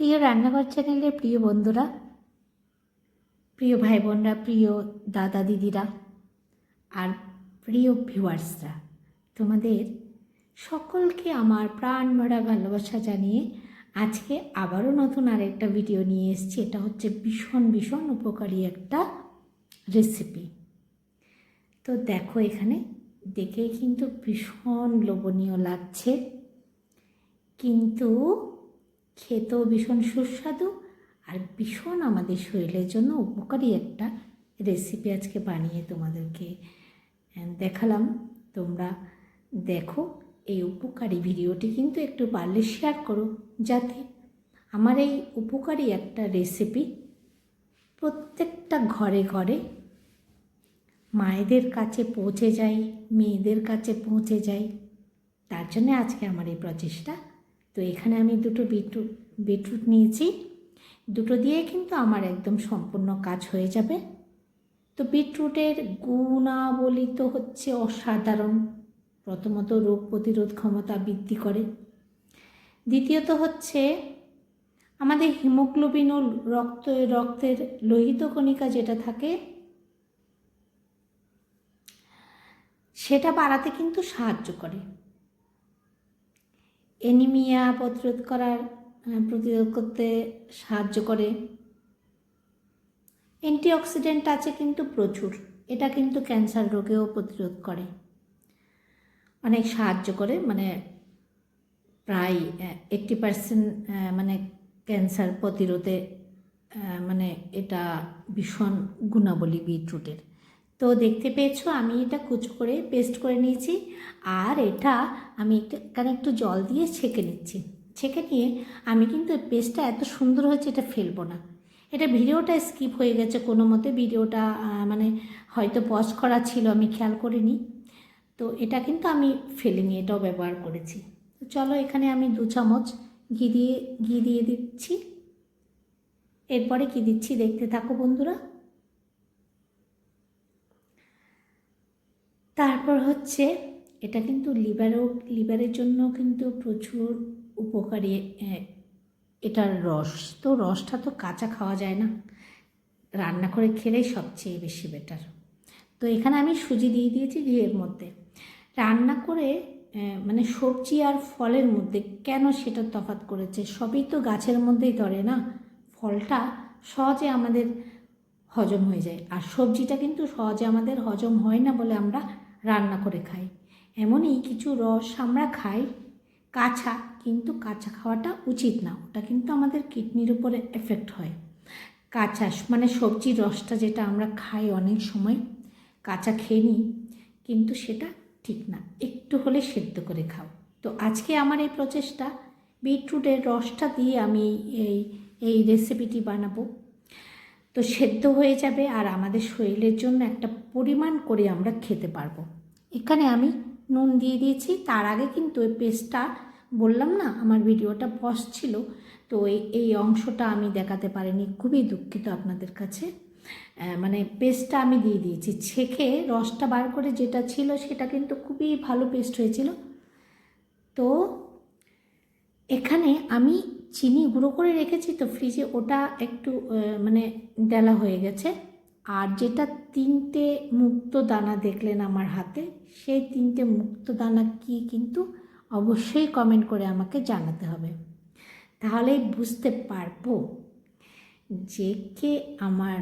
প্রিয় রান্নাঘর চ্যানেলের প্রিয় বন্ধুরা, প্রিয় ভাই বোনরা প্রিয় দাদা দিদিরা, আর প্রিয় ভিউয়ার্সরা তোমাদের সকলকে আমার প্রাণ ভরা ভালোবাসা জানিয়ে আজকে আবারও নতুন আরেকটা ভিডিও নিয়ে এসেছি। এটা হচ্ছে ভীষণ ভীষণ উপকারী একটা রেসিপি তো দেখো, এখানে দেখেই কিন্তু ভীষণ লোভনীয় লাগছে। কিন্তু খেতেও ভীষণ সুস্বাদু আর ভীষণ আমাদের শরীরের জন্য উপকারী একটা রেসিপি আজকে বানিয়ে তোমাদেরকে দেখালাম। তোমরা দেখো এই উপকারী ভিডিওটি কিন্তু একটু পারলে শেয়ার করো যাতে আমার এই উপকারী একটা রেসিপি প্রত্যেকটা ঘরে ঘরে মায়েদের কাছে পৌঁছে যায়, মেয়েদের কাছে পৌঁছে যায়। তার জন্য আজকে আমার এই প্রচেষ্টা। তো এখানে আমি দুটো বিটরুট বিটরুট নিয়েছি। দুটো দিয়ে কিন্তু আমার একদম সম্পূর্ণ কাজ হয়ে যাবে। তো বিটরুটের গুণাবলী তো হচ্ছে অসাধারণ। প্রথমত রোগ প্রতিরোধ ক্ষমতা বৃদ্ধি করে। দ্বিতীয়ত হচ্ছে আমাদের হিমোগ্লোবিন ও রক্ত, রক্তের লোহিত কণিকা যেটা থাকে, সেটা বাড়াতে কিন্তু সাহায্য করে। অ্যানিমিয়া প্রতিরোধ করার প্রতিরোধ করতে সাহায্য করে। অ্যান্টিঅক্সিডেন্ট আছে কিন্তু প্রচুর। এটা কিন্তু ক্যান্সার রোগেও প্রতিরোধ করে। অনেক সাহায্য করে মানে প্রায় এইট্টি পার্সেন্ট মানে ক্যান্সার প্রতিরোধে মানে এটা ভীষণ গুণাবলী বিটরুটের। তো দেখতে পেয়েছ, আমি এটা কুচো করে পেস্ট করে নিয়েছি। আর এটা আমি এখানে একটু জল দিয়ে ছেঁকে নিচ্ছি। ছেঁকে নিয়ে আমি কিন্তু পেস্টটা এত সুন্দর হয়েছে, এটা ফেলব না। এটা ভিডিওটা স্কিপ হয়ে গেছে কোনো মতে, ভিডিওটা মানে হয়তো পজ করা ছিল, আমি খেয়াল করিনি। তো এটা কিন্তু আমি ফেলিনি, এটাও ব্যবহার করেছি। চলো এখানে আমি দু চামচ ঘি দিয়ে ঘি দিয়ে দিচ্ছি। এরপরে কি দিচ্ছি দেখতে থাকো বন্ধুরা। তারপর হচ্ছে এটা কিন্তু লিভারও লিভারের জন্য কিন্তু প্রচুর উপকারী এটার রস। তো রসটা তো কাঁচা খাওয়া যায় না। রান্না করে খেলেই সবচেয়ে বেশি বেটার তো এখানে আমি সুজি দিয়ে দিয়েছি ঘিয়ের মধ্যে। রান্না করে মানে সবজি আর ফলের মধ্যে কেন সেটা তফাৎ করেছে? সবই তো গাছের মধ্যেই ধরে না? ফলটা সহজে আমাদের হজম হয়ে যায়। আর সবজিটা কিন্তু সহজে আমাদের হজম হয় না বলে আমরা রান্না করে খাই। এমনই কিছু রস আমরা খাই। কাঁচা, কিন্তু কাঁচা খাওয়াটা উচিত না। ওটা কিন্তু আমাদের কিডনির উপরে এফেক্ট হয়। কাঁচা মানে সবজির রসটা যেটা আমরা খাই অনেক সময়, কাঁচা খেয়ে নিই, কিন্তু সেটা ঠিক না। একটু হলে সেদ্ধ করে খাও। তো আজকে আমার এই প্রচেষ্টা, বিটরুটের রসটা দিয়ে আমি এই এই রেসিপিটি বানাবো। তো সেদ্ধ হয়ে যাবে আর আমাদের শরীরের জন্য একটা পরিমাণ করে আমরা খেতে পারব। এখানে আমি নুন দিয়ে দিয়েছি, তার আগে কিন্তু এই পেস্টটা, বললাম না, আমার ভিডিওটা পজ ছিল, তো এই অংশটা আমি দেখাতে পারিনি, খুবই দুঃখিত আপনাদের কাছে। মানে পেস্টটা আমি দিয়ে দিয়েছি, ছেঁকে রসটা বার করে যেটা ছিল সেটা কিন্তু খুবই ভালো পেস্ট হয়েছিল। তো এখানে আমি চিনি গুঁড়ো করে রেখেছি তো ফ্রিজে ওটা একটু মানে ডেলা হয়ে গেছে। আর যেটা তিনটে মুক্ত দানা দেখলেন আমার হাতে, সেই তিনটে মুক্ত দানা কি কিন্তু অবশ্যই কমেন্ট করে আমাকে জানাতে হবে। তাহলেই বুঝতে পারব যে কে আমার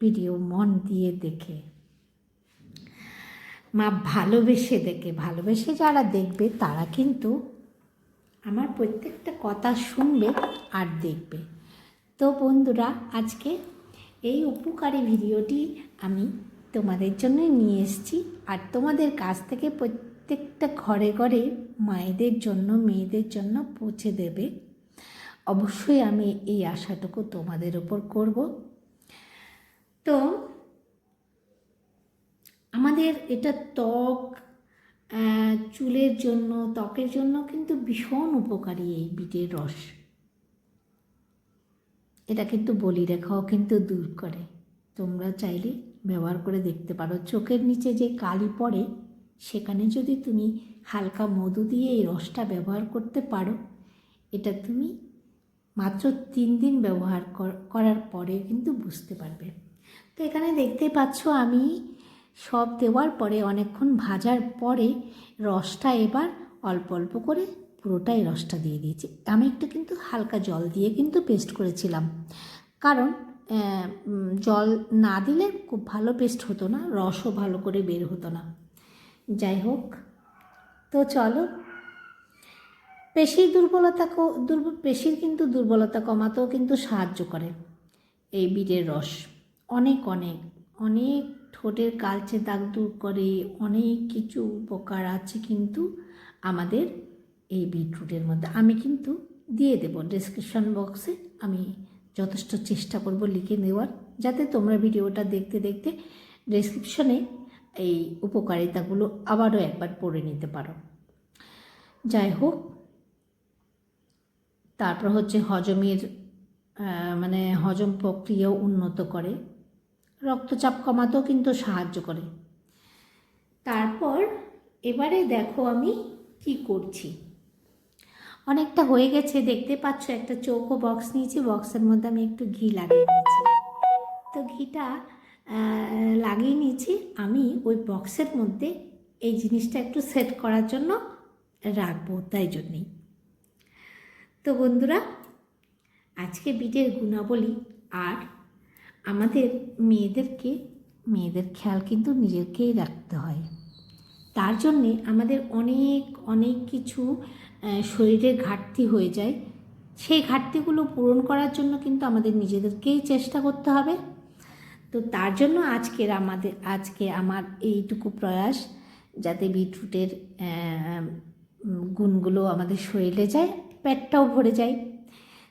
ভিডিও মন দিয়ে দেখে। মা ভালোবেসে দেখে, ভালোবেসে যারা দেখবে তারা কিন্তু আমার প্রত্যেকটা কথা শুনবে আর দেখবে। তো বন্ধুরা, আজকে এই উপকারী ভিডিওটি আমি তোমাদের জন্য নিয়ে এসেছি আর তোমাদের কাছ থেকে প্রত্যেকটা ঘরে ঘরে মায়েদের জন্য, মেয়েদের জন্য পৌঁছে দেবে। অবশ্যই আমি এই আশাটুকু তোমাদের ওপর করব। তো আমাদের এটা ত্বক চুলের জন্য, ত্বকের জন্য কিন্তু ভীষণ উপকারী এই বিটের রস। এটা কিন্তু বলি রেখাও কিন্তু দূর করে। তোমরা চাইলে ব্যবহার করে দেখতে পারো। চোখের নিচে যে কালি পড়ে, সেখানে যদি তুমি হালকা মধু দিয়ে এই রসটা ব্যবহার করতে পারো, এটা তুমি মাত্র তিন দিন ব্যবহার কর- করার পরে কিন্তু বুঝতে পারবে। তো এখানে দেখতে পাচ্ছ আমি সব দেওয়ার পরে অনেকক্ষণ ভাজার পরে রসটা এবার অল্প অল্প করে পুরোটাই রসটা দিয়ে দিয়েছি। আমি একটু কিন্তু হালকা জল দিয়ে কিন্তু পেস্ট করেছিলাম। কারণ জল না দিলে খুব ভালো পেস্ট হতো না, রসও ভালো করে বের হতো না। যাই হোক, তো চলো। পেশির দুর্বলতা কো- দুর্ব, পেশির কিন্তু দুর্বলতা কমাতেও কিন্তু সাহায্য করে এই বিটের রস। অনেক অনেক অনেক ঠোঁটের কালচে দাগ দূর করে অনেক কিছু উপকার আছে কিন্তু আমাদের এই বিটরুটের মধ্যে। আমি কিন্তু দিয়ে দেব ডিসক্রিপশন বক্সে আমি যথেষ্ট চেষ্টা করব লিখে নেওয়ার, যাতে তোমরা ভিডিওটা দেখতে দেখতে ডেসক্রিপশনে এই উপকারিতাগুলো আবারও একবার পড়ে নিতে পারো। যাই হোক, তারপর হচ্ছে হজমের মানে হজম প্রক্রিয়াও উন্নত করে। রক্তচাপ কমাতেও কিন্তু সাহায্য করে। তারপর এবারে দেখো আমি কি করছি। অনেকটা হয়ে গেছে, দেখতে পাচ্ছ একটা চৌকো বক্স নিয়েছি বক্সের মধ্যে আমি একটু ঘি লাগিয়ে নিয়েছি। তো ঘিটা লাগিয়ে নিয়েছি, আমি ওই বক্সের মধ্যে এই জিনিসটা একটু সেট করার জন্য রাখব, তাই জন্যেই। তো বন্ধুরা, আজকে বিটের গুণাবলী আর আমাদের মেয়েদেরকে, মেয়েদের খেয়াল কিন্তু নিজেকেই রাখতে হয়। তার জন্যে আমাদের অনেক অনেক কিছু শরীরের ঘাটতি হয়ে যায়। সেই ঘাটতিগুলো পূরণ করার জন্য কিন্তু আমাদের নিজেদেরকেই চেষ্টা করতে হবে। তো তার জন্য আজকের আমাদের, আজকে আমার এইটুকু প্রয়াস, যাতে বিটরুটের গুণগুলো আমাদের শরীরে যায়, পেটটাও ভরে যায়।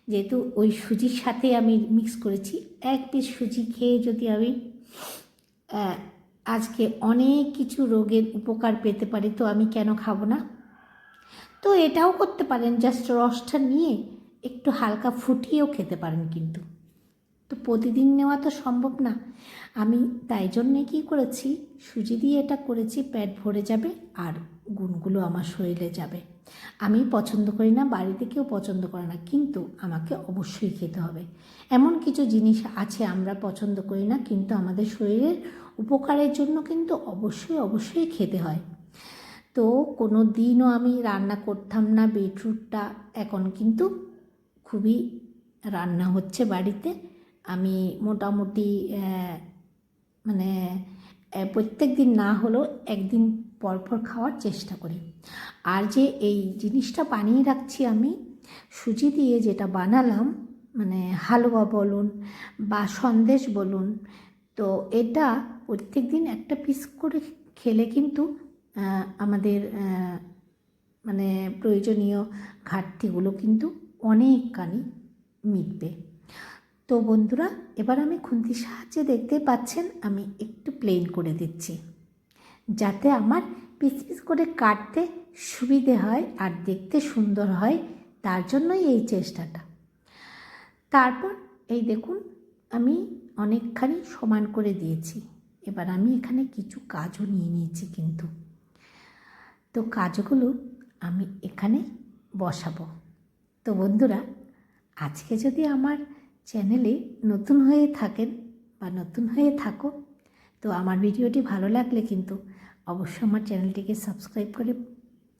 যেহেতু ওই সুজির সাথে আমি মিক্স করেছি, এক পিস সুজি খেয়ে যদি আমি আজকে অনেক কিছু রোগের উপকার পেতে পারি, তো আমি কেন খাব না? তো এটাও করতে পারেন জাস্ট রসটা নিয়ে একটু হালকা ফুটিয়েও খেতে পারেন কিন্তু। তো প্রতিদিন নেওয়া তো সম্ভব না। আমি তাই জন্যে কী করেছি, সুজি দিয়ে এটা করেছি, পেট ভরে যাবে আর গুণগুলো আমার শরীরে যাবে। আমি পছন্দ করি না, বাড়িতে কেউ পছন্দ করে না, কিন্তু আমাকে অবশ্যই খেতে হবে। এমন কিছু জিনিস আছে আমরা পছন্দ করি না, কিন্তু আমাদের শরীরের উপকারের জন্য কিন্তু অবশ্যই অবশ্যই খেতে হয়। তো কোনো দিনও আমি রান্না করতাম না, বিটরুটটা, এখন কিন্তু খুবই রান্না হচ্ছে বাড়িতে। আমি মোটামুটি মানে প্রত্যেক দিন না হলেও একদিন পরপর খাওয়ার চেষ্টা করি। আর যে এই জিনিসটা বানিয়ে রাখছি আমি, সুজি দিয়ে যেটা বানালাম মানে হালুয়া বলুন বা সন্দেশ বলুন, তো এটা প্রত্যেক দিন একটা পিস করে খেলে কিন্তু আমাদের মানে প্রয়োজনীয় ঘাটতিগুলো কিন্তু অনেকখানি মিটবে। তো বন্ধুরা, এবার আমি খুন্তির সাহায্যে দেখতে পাচ্ছেন, আমি একটু প্লেন করে দিচ্ছি। যাতে আমার পিস পিস করে কাটতে সুবিধে হয় আর দেখতে সুন্দর হয়, তার জন্যই এই চেষ্টাটা। তারপর এই দেখুন, আমি অনেকখানি সমান করে দিয়েছি। এবার আমি এখানে কিছু কাজও নিয়ে নিয়েছি কিন্তু। তো কাজগুলো আমি এখানে বসাবো। তো বন্ধুরা, আজকে যদি আমার চ্যানেলে নতুন হয়ে থাকেন বা নতুন হয়ে থাকো, তো আমার ভিডিওটি ভালো লাগলে কিন্তু অবশ্যই আমার চ্যানেলটিকে সাবস্ক্রাইব করে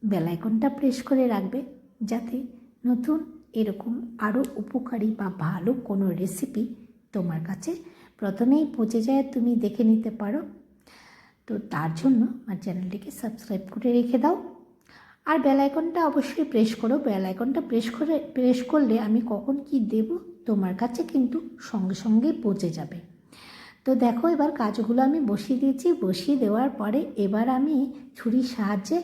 বেল আইকনটা প্রেস করে রাখবে যাতে নতুন এরকম আরও উপকারী বা ভালো কোনো রেসিপি তোমার কাছে প্রথমেই পৌঁছে যায়, তুমি দেখে নিতে পারো। তো তার জন্য আমার চ্যানেলটিকে সাবস্ক্রাইব করে রেখে দাও। আর বেল আইকনটা অবশ্যই প্রেস করো। বেল আইকনটা প্রেস করে, প্রেস করলে আমি কখন কি দেব তোমার কাছে কিন্তু সঙ্গে সঙ্গে পৌঁছে যাবে। তো দেখো এবার কাজগুলো আমি বসিয়ে দিয়েছি। বসিয়ে দেওয়ার পরে এবার আমি ছুরির সাহায্যে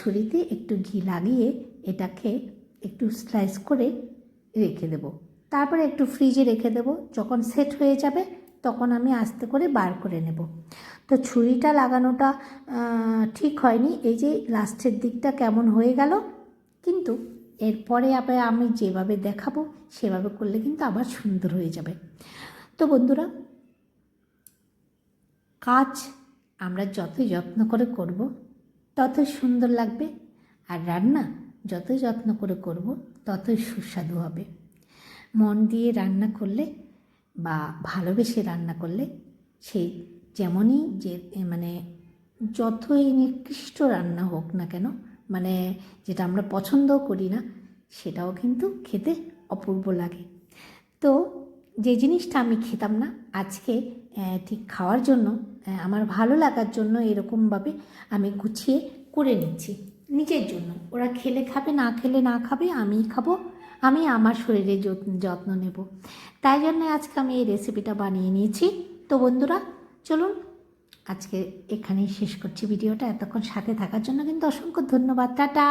ছুরিতে একটু ঘি লাগিয়ে এটাকে একটু স্লাইস করে রেখে দেব। তারপরে একটু ফ্রিজে রেখে দেব। যখন সেট হয়ে যাবে, তখন আমি আস্তে করে বার করে নেব। তো ছুরিটা লাগানোটা ঠিক হয়নি। এই যে লাস্টের দিকটা কেমন হয়ে গেল, কিন্তু এরপরে আবার আমি যেভাবে দেখাবো, সেভাবে করলে কিন্তু আবার সুন্দর হয়ে যাবে। তো বন্ধুরা কাজ আমরা যতই যত্ন করে করব, ততই সুন্দর লাগবে আর রান্না যতই যত্ন করে করব, ততই সুস্বাদু হবে। মন দিয়ে রান্না করলে বা ভালোবেসে রান্না করলে সেই যেমনই যে মানে যতই নিকৃষ্ট রান্না হোক না কেন মানে যেটা আমরা পছন্দও করি না, সেটাও কিন্তু খেতে অপূর্ব লাগে। তো যে জিনিসটা আমি খেতাম না, আজকে ঠিক খাওয়ার জন্য আমার ভালো লাগার জন্য এরকমভাবে আমি গুছিয়ে করে নিচ্ছি নিজের জন্য। ওরা খেলে খাবে, না খেলে না খাবে, আমিই খাব, আমি আমার যত্ন যত্ন নেব। তাই জন্য আজকে আমি এই রেসিপিটা বানিয়ে নিয়েছি। তো বন্ধুরা, চলুন আজকে এখানেই শেষ করছি ভিডিওটা। এতক্ষণ সাথে থাকার জন্য কিন্তু অসংখ্য ধন্যবাদ। টাটা!